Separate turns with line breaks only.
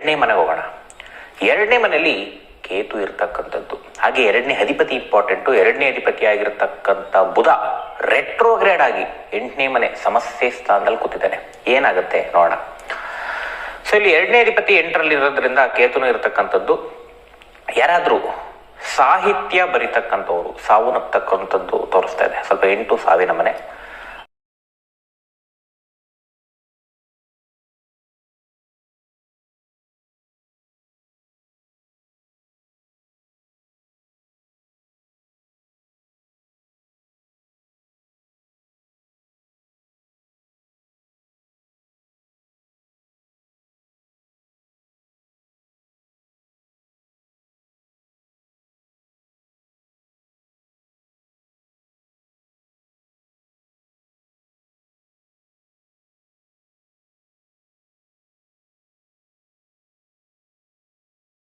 ಎರಡನೇ ಮನೆಗೆ ಹೋಗೋಣ. ಎರಡನೇ ಮನೆಯಲ್ಲಿ ಕೇತು ಇರತಕ್ಕಂಥದ್ದು. ಹಾಗೆ ಎರಡನೇ ಅಧಿಪತಿ ಇಂಪಾರ್ಟೆಂಟು ಎರಡನೇ ಅಧಿಪತಿ ಆಗಿರತಕ್ಕಂಥ ಬುಧ ರೆಟ್ರೋಗ್ರೇಡ್ ಆಗಿ ಎಂಟನೇ ಮನೆ ಸಮಸ್ಯೆ ಸ್ಥಾನದಲ್ಲಿ ಕೂತಿದ್ದಾನೆ. ಏನಾಗುತ್ತೆ ನೋಡೋಣ. ಸೊ ಇಲ್ಲಿ ಎರಡನೇ ಅಧಿಪತಿ ಎಂಟರಲ್ಲಿ ಇರೋದ್ರಿಂದ ಕೇತುನು ಇರತಕ್ಕಂಥದ್ದು, ಯಾರಾದರೂ ಸಾಹಿತ್ಯ ಬರಿತಕ್ಕಂಥವ್ರು ಸಾವನ್ನಪ್ಪತಕ್ಕಂಥದ್ದು ತೋರಿಸ್ತಾ ಇದೆ. ಸ್ವಲ್ಪ ಎಂಟು ಸಾವಿನ ಮನೆ.